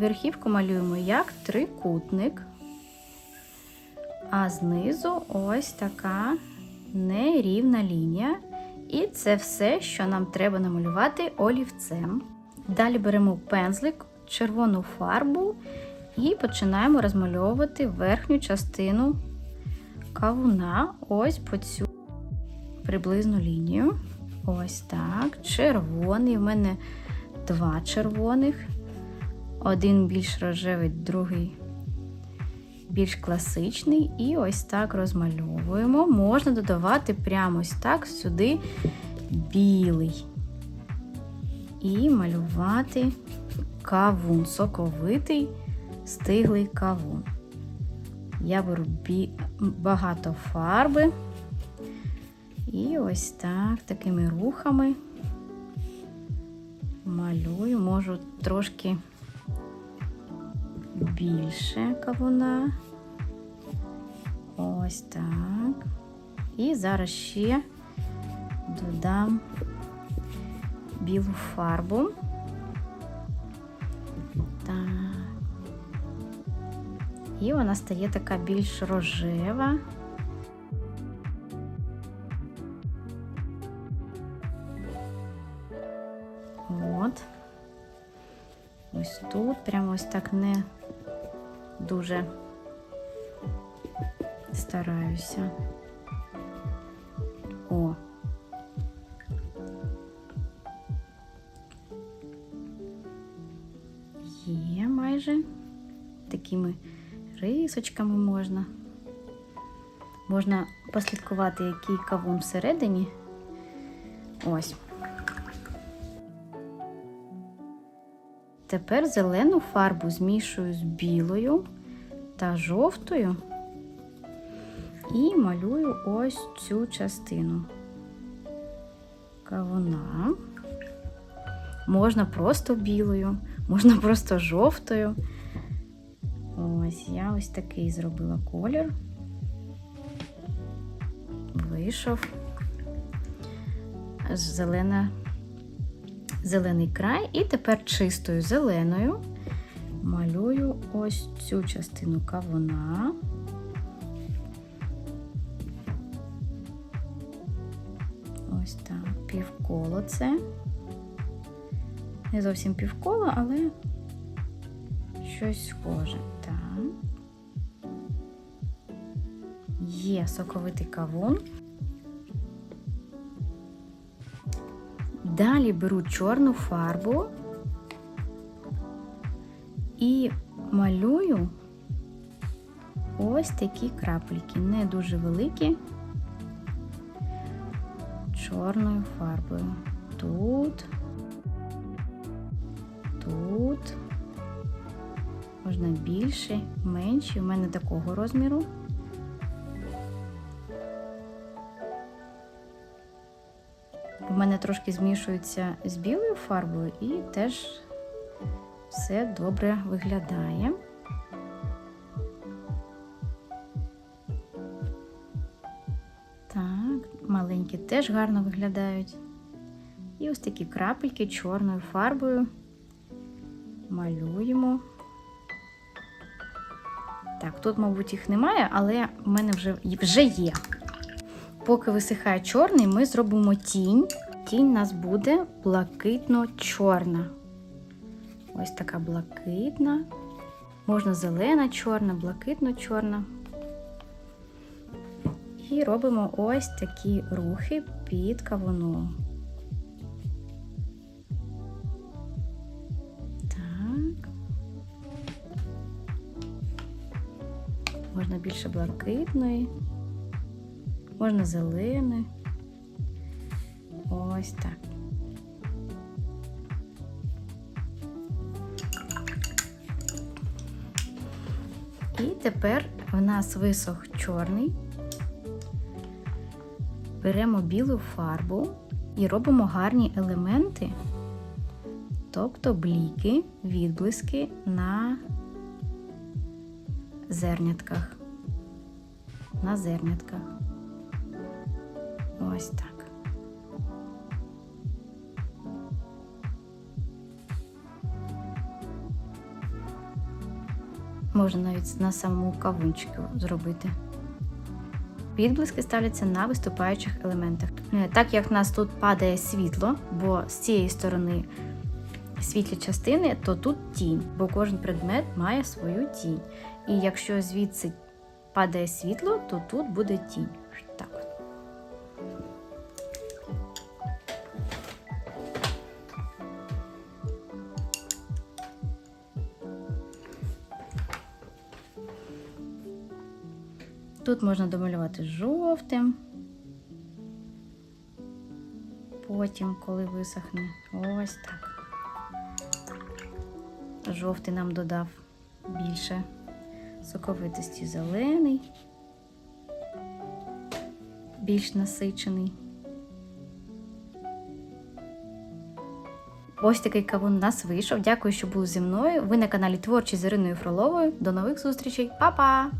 верхівку малюємо як трикутник, а знизу ось така нерівна лінія. І це все, що нам треба намалювати олівцем. Далі беремо пензлик, червону фарбу і починаємо розмальовувати верхню частину кавуна ось по цю приблизну лінію. Ось так. Червоний. У мене два червоних. Один більш рожевий, другий більш класичний. І ось так розмальовуємо. Можна додавати прямо ось так сюди білий. І малювати кавун, соковитий, стиглий кавун. Я беру бі... багато фарби. І ось так, такими рухами малюю, можу трошки більше кавуна. Ось так. І зараз ще додам білу фарбу. Так. І вона стає така більш рожева. От. Ось тут прямо ось так не дуже стараюся. О. Є майже такими рисочками можна. Можна послідкувати, який кавун всередині. Ось. Тепер зелену фарбу змішую з білою та жовтою і малюю ось цю частину кавуна. Можна просто білою, можна просто жовтою. Ось я ось такий зробила колір. Вийшов зелена зелений край, і тепер чистою зеленою малюю ось цю частину кавуна. Ось так, півколо це. Не зовсім півколо, але щось схоже. Так. Є соковитий кавун. Далі беру чорну фарбу і малюю ось такі крапельки, не дуже великі, чорною фарбою. Тут, тут, можна більше, менше, у мене такого розміру. У мене трошки змішується з білою фарбою і теж все добре виглядає. Так, маленькі теж гарно виглядають. І ось такі крапельки чорною фарбою малюємо. Так, тут, мабуть, їх немає, але в мене вже, вже є. Поки висихає чорний, ми зробимо тінь. Тінь у нас буде блакитно-чорна. Ось така блакитна. Можна зелена, чорна, блакитно-чорна. І робимо ось такі рухи під кавуном. Так. Можна більше блакитної. Можна зелений. Ось так. І тепер в нас висох чорний. Беремо білу фарбу і робимо гарні елементи, тобто бліки, відблиски на зернятках. На зернятках. Ось так. Можна навіть на самому кавунчику зробити. Відблиски ставляться на виступаючих елементах. Е, Так як в нас тут падає світло, бо з цієї сторони світлі частини, то тут тінь, бо кожен предмет має свою тінь. І якщо звідси падає світло, то тут буде тінь. Так. от. Тут можна домалювати жовтим. Потім, коли висохне, ось так. Жовтий нам додав більше соковитості зелений, більш насичений. Ось такий кавун у нас вийшов. Дякую, що були зі мною. Ви на каналі Творчі з Іриною Фроловою. До нових зустрічей, Па-па!